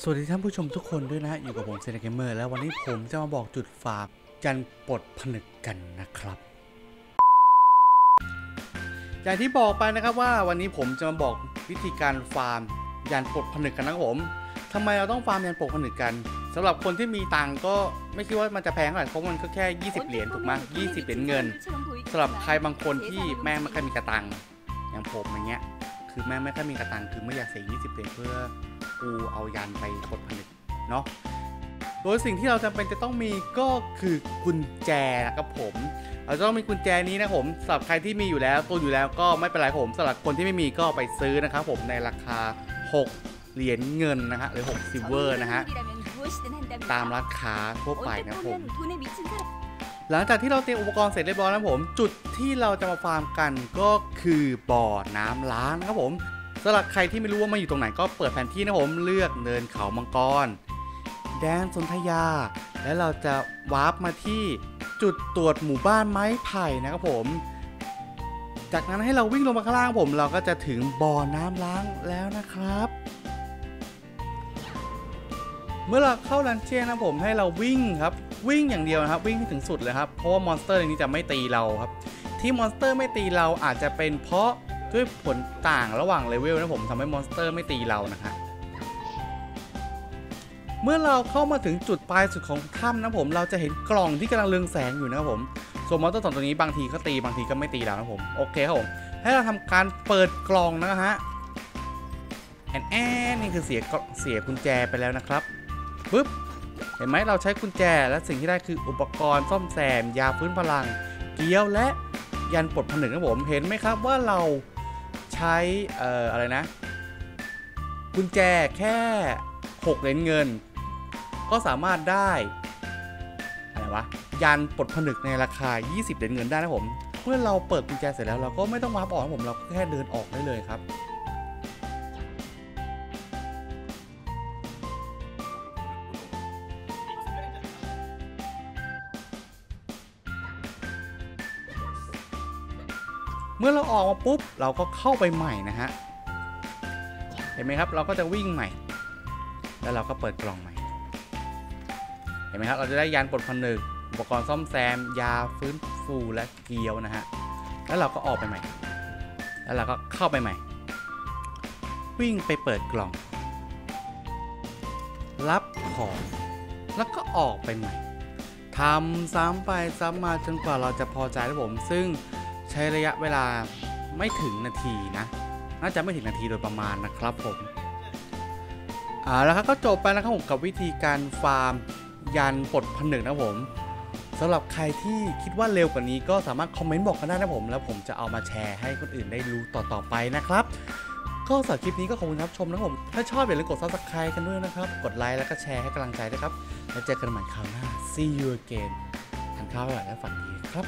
สวัสดีท่านผู้ชมทุกคนด้วยนะฮะ อยู่กับผมเซนเกมเมอร์แล้ววันนี้ผมจะมาบอกจุดฝากยันปลดผนึกกันนะครับ อย่างที่บอกไปนะครับว่าวันนี้ผมจะมาบอกวิธีการฟาร์มยันปลดผนึกกันนะผมทำไมเราต้องฟาร์มยันปลดผนึกกันสำหรับคนที่มีตังก็ไม่คิดว่ามันจะแพงเท่าไหร่เพราะมันก็แค่ 20 เหรียญถูกไหม20เหรียญเงินสำหรับใครบางคนที่แม่ไม่ค่อยมีกระตังอย่างผมอย่างเงี้ยคือแม่ไม่ค่อยมีกระตังคือไม่อยากเสีย20เหรียญเพื่อ กูเอายันไปปลดผนึกเนาะโดยสิ่งที่เราจำเป็นจะต้องมีก็คือกุญแจนะครับผม เราจะต้องมีกุญแจนี้นะผมสำหรับใครที่มีอยู่แล้วตัวอยู่แล้วก็ไม่เป็นไรครับผมสำหรับคนที่ไม่มีก็ไปซื้อนะครับผมในราคา 6 เหรียญเงินนะฮะหรือ 6 ซิลเวอร์นะฮะตามร้านค้าทั่วไปนะผม หลังจากที่เราเตรียมอุปกรณ์เสร็จเรียบร้อยแล้วผม จุดที่เราจะมาฟาร์มกันก็คือบ่อน้ำล้างนะครับผม สำหรับใครที่ไม่รู้ว่ามันอยู่ตรงไหนก็เปิดแผนที่นะผมเลือกเนินเขามังกร แดนสนธยา และเราจะวาร์ปมาที่จุดตรวจหมู่บ้านไม้ไผ่นะครับผม จากนั้นให้เราวิ่งลงมาข้างล่างผม เราก็จะถึงบ่อน้ำล้างแล้วนะครับ เมื่อเราเข้าดันเจียนนะผมให้เราวิ่งครับวิ่งอย่างเดียวนะครับ วิ่งให้ถึงสุดเลยครับเพราะว่ามอนสเตอร์ในนี้จะไม่ตีเราครับ ที่มอนสเตอร์ไม่ตีเราอาจจะเป็นเพราะ ด้วยผลต่างระหว่างเลเวลนะผมทำให้มอนสเตอร์ไม่ตีเรานะฮะเมื่อเราเข้ามาถึงจุดปลายสุดของถ้ำนะผม เราจะเห็นกล่องที่กำลังเรืองแสงอยู่นะครับผมส่วนมอนสเตอร์สองตัวนี้บางทีก็ตีบางทีก็ไม่ตีเรานะผมโอเคครับผมให้เราทำการเปิดกล่องนะฮะแอนแอนนี่คือเสียกเสียกุญแจไปแล้วนะครับปึ๊บเห็นไหมเราใช้กุญแจและสิ่งที่ได้คืออุปกรณ์ซ่อมแซม ยาฟื้นพลัง เกี๊ยวและยันปลดผนึกนะผมเห็นไหมครับว่าเรา ใช้เอ่ออะไรนะ กุญแจแค่ 6 เหรียญเงิน ก็สามารถได้อะไรวะยันปลดผนึกในราคา 20 เหรียญเงินได้นะผม เมื่อเราเปิดกุญแจเสร็จแล้วเราก็ไม่ต้องวาร์ปออกนะผมเราก็แค่เดินออกได้เลยครับ เมื่อเราออกมาปุ๊บเราก็เข้าไปใหม่นะฮะ เห็นไหมครับ เราก็จะวิ่งใหม่ แล้วเราก็เปิดกล่องใหม่ เห็นไหมครับ เราจะได้ยานปลดผนึก อุปกรณ์ซ่อมแซม ยาฟื้นฟูและเกลียวนะฮะ แล้วเราก็ออกไปใหม่ แล้วเราก็เข้าไปใหม่ วิ่งไปเปิดกล่อง รับของ แล้วก็ออกไปใหม่ทำซ้ำไปซ้ำมาจนกว่าเราจะพอใจนะผม ซึ่ง ใช้ระยะเวลาไม่ถึงนาทีนะ น่าจะไม่ถึงนาทีโดยประมาณนะครับผมอ่าแล้วครับก็จบไปนะครับผมกับวิธีการฟาร์มยันปลดผนึกนะผมสำหรับใครที่คิดว่าเร็วกว่านี้ก็สามารถคอมเมนต์บอกกันได้นะผม แล้วผมจะเอามาแชร์ให้คนอื่นได้รู้ต่อๆไปนะครับ ก็สำหรับคลิปนี้ก็ขอบคุณครับชมนะครับผม ถ้าชอบอย่าลืมกด subscribe กันด้วยนะครับ กดไลค์แล้วก็แชร์ให้กำลังใจด้วยครับ แล้วเจอกันใหม่คราวหน้า see you again ทานข้าวอร่อยและฝันดีครับ